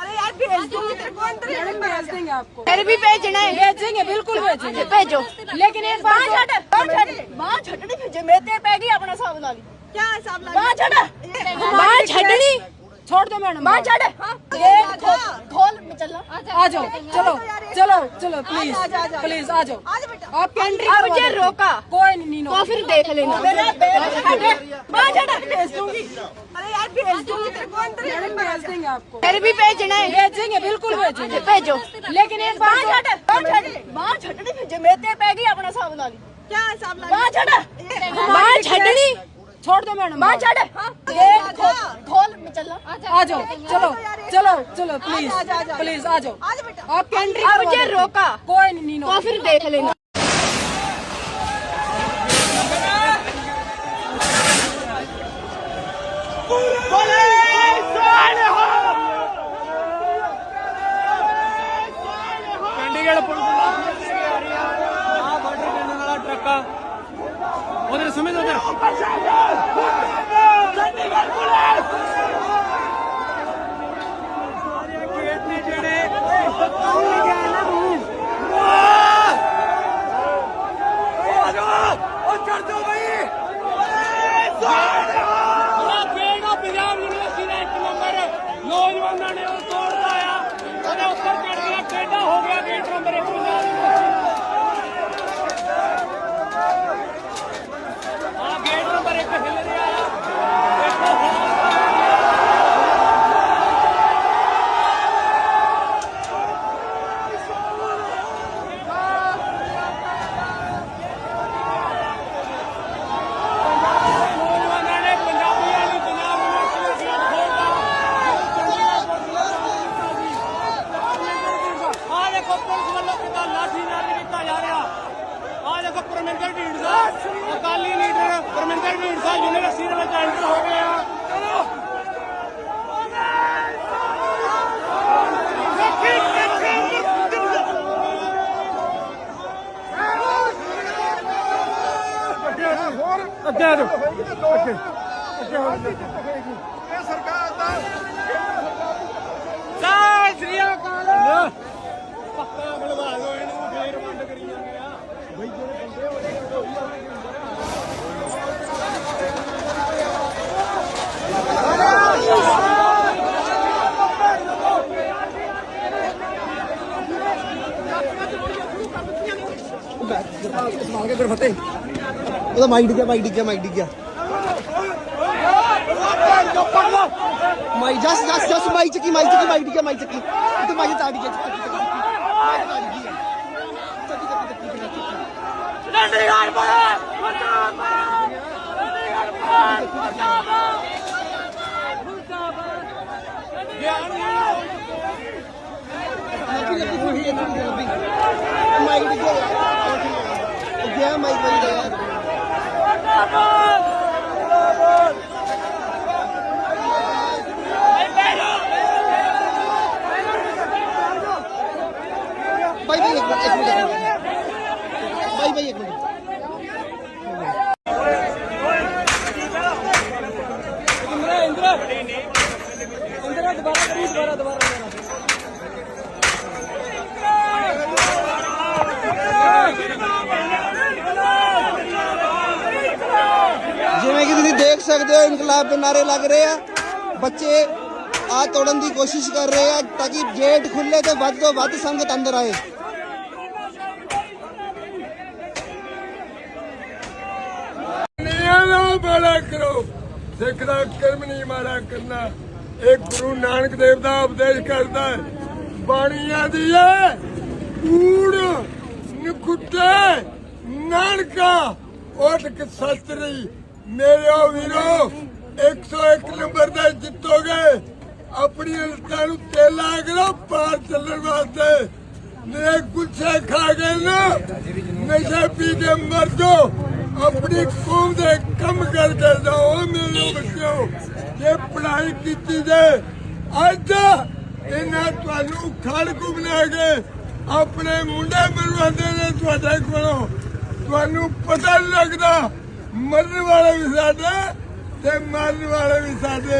अरे यार भेज दूँगी भी भेजना है भेजेंगे बिल्कुल भेजेंगे भेजो लेकिन एक बार बांझ हटड़ी भेजे मैं तेरे पैगी अपना क्या हिसाब ला छोड़ दो मैडम बांझ हट एक खोल आ जाओ चलो चलो चलो प्लीज़ प्लीज़ आ जाओ आप मुझे रोका कोई नहीं तो फिर देख लेना बांझ यार भेज दूँगी। अरे यार भेज हाँ, दूँगी तो तेरे को अंदर भेज देंगे आपको। फिर भी भेजना है। भेजेंगे बिल्कुल हाँ, भेजेंगे। तो भेजो। लेकिन एक बार बाहर छटड़ी पै गई अपना हिसाब ला क्या हिसाब ला बाहर बाहर छोड़ दो मैडम। बाहर छट हाँ। खोल आ जाओ। चलो चलो चलो प्लीज़ प्लीज़ आ जाओ आपके एंट्री मुझे रोका। कोई नहीं तो फिर देख लेना। ਚੰਡੀਗੜ੍ਹ ਪੁਲਿਸ ਨੂੰ ਆ ਰਹੀ ਆ। ਆ ਬਾਰਡਰ ਕੰਨ ਵਾਲਾ ਟਰੱਕ ਆ। ਉਧਰ ਸਮਝ ਉਧਰ ਚੰਡੀਗੜ੍ਹ ਪੁਲਿਸ! number ਅੱਗੇ ਆ ਜਾਓ। ਅੱਗੇ। ਅੱਗੇ ਹੋ ਇਹ ਸਰਕਾਰ ਦਾ ਸਤਿ ਸ੍ਰੀ ਅਕਾਲ। ਪੱਕਾ ਬਣਵਾ ਦਿਓ ਇਹਨੂੰ ਫੇਰ ਬੰਦ ਕਰੀ ਜਾਂਦੇ ਆ। ਬਈ ਜਿਹੜੇ ਬੰਦੇ ਹੋਣੇ ਉਹ ਹੀ ਉਹਦਾ ਮਾਈਕ ਡਿੱਗਿਆ ਮਾਈਕ ਡਿੱਗਿਆ ਮਾਈਕ ਡਿੱਗਿਆ ਮਾਈ ਜਸ ਜਸ ਜਸ ਮਾਈ ਚੱਕੀ ਮਾਈ ਚੱਕੀ ਮਾਈ ਡਿੱਗਿਆ ਮਾਈ ਚੱਕੀ ਤੇ ਮਾਈ ਤਾਂ ਡਿੱਗਿਆ ਚੱਕੀ ਚੱਕੀ ਚੱਕੀ ਚੱਕੀ ਚੱਕੀ ਚੰਡੀਗੜ੍ਹ ਪੁਲਿਸ ਮੁਰਦਾਬਾਦ ਚੰਡੀਗੜ੍ਹ ਪੁਲਿਸ ਮੁਰਦਾਬਾਦ ਮਾਈਕ ਡਿੱਗਿਆ ਗਿਆ ਮਾਈਕ ਵੱਜ ਗਿਆ ਯਾਰ ਬਾਈ ਬਾਈ ਇੱਕ ਮਿੰਟ ਬਾਈ ਬਾਈ ਇੱਕ ਮਿੰਟ ਸਕਦੇ ਹੋ, ਇਨਕਲਾਬ ਦੇ ਨਾਰੇ ਲੱਗ ਰਹੇ ਆ। ਬੱਚੇ ਆ ਤੋੜਨ ਦੀ ਕੋਸ਼ਿਸ਼ ਕਰ ਰਹੇ ਆ ਤਾਂ ਕਿ ਗੇਟ ਖੁੱਲੇ ਤੇ ਵੱਧ ਤੋਂ ਵੱਧ ਸੰਗਤ ਅੰਦਰ ਆਏ। ਨਿਆਂ ਬੜਾ ਕਰੋ। ਸਿੱਖ ਦਾ ਕਰਮ ਨਹੀਂ ਮਾੜਾ ਕਰਨਾ। ਇਹ ਗੁਰੂ ਨਾਨਕ ਦੇਵ ਦਾ ਉਪਦੇਸ਼ ਕਰਦਾ ਹੈ। ਬਾਣੀਆਂ ਦੀ ਹੈ ਕੂੜ, ਨਖੁੱਟੇ, ਨਾਨਕਾ, ਓਟਕ ਸਸਤਰੀ ਮੇਰੇ ਵੀਰੋ 101 ਨੰਬਰ ਦਾ ਜਿੱਤੋਗੇ। ਆਪਣੀ ਲੱਤਾਂ ਨੂੰ ਤੇਲਾ ਕਰੋ ਪਾਰ ਚੱਲਣ ਵਾਸਤੇ। ਨੇ ਗੁੱਸੇ ਖਾ ਗਏ ਨਾ ਨਸ਼ੇ ਪੀ ਕੇ ਮਰ ਜਾਓ। ਆਪਣੀ ਕੌਮ ਦੇ ਕੰਮ ਕਰਕੇ ਜਾਓ ਮੇਰੇ ਬੱਚਿਓ। ਜੇ ਪੜ੍ਹਾਈ ਕੀਤੀ ਜੇ, ਅੱਜ ਇਹਨਾਂ ਤੁਹਾਨੂੰ ਖੜਕੂ ਬਣਾ ਕੇ ਆਪਣੇ ਮੁੰਡੇ ਮਰਵਾਉਂਦੇ ਨੇ ਤੁਹਾਡੇ ਕੋਲੋਂ। ਤੁਹਾਨੂੰ ਪਤਾ ਨਹੀਂ ਲੱਗਦਾ મરવાળા વિસાદે તે મારવાળા વિસાદે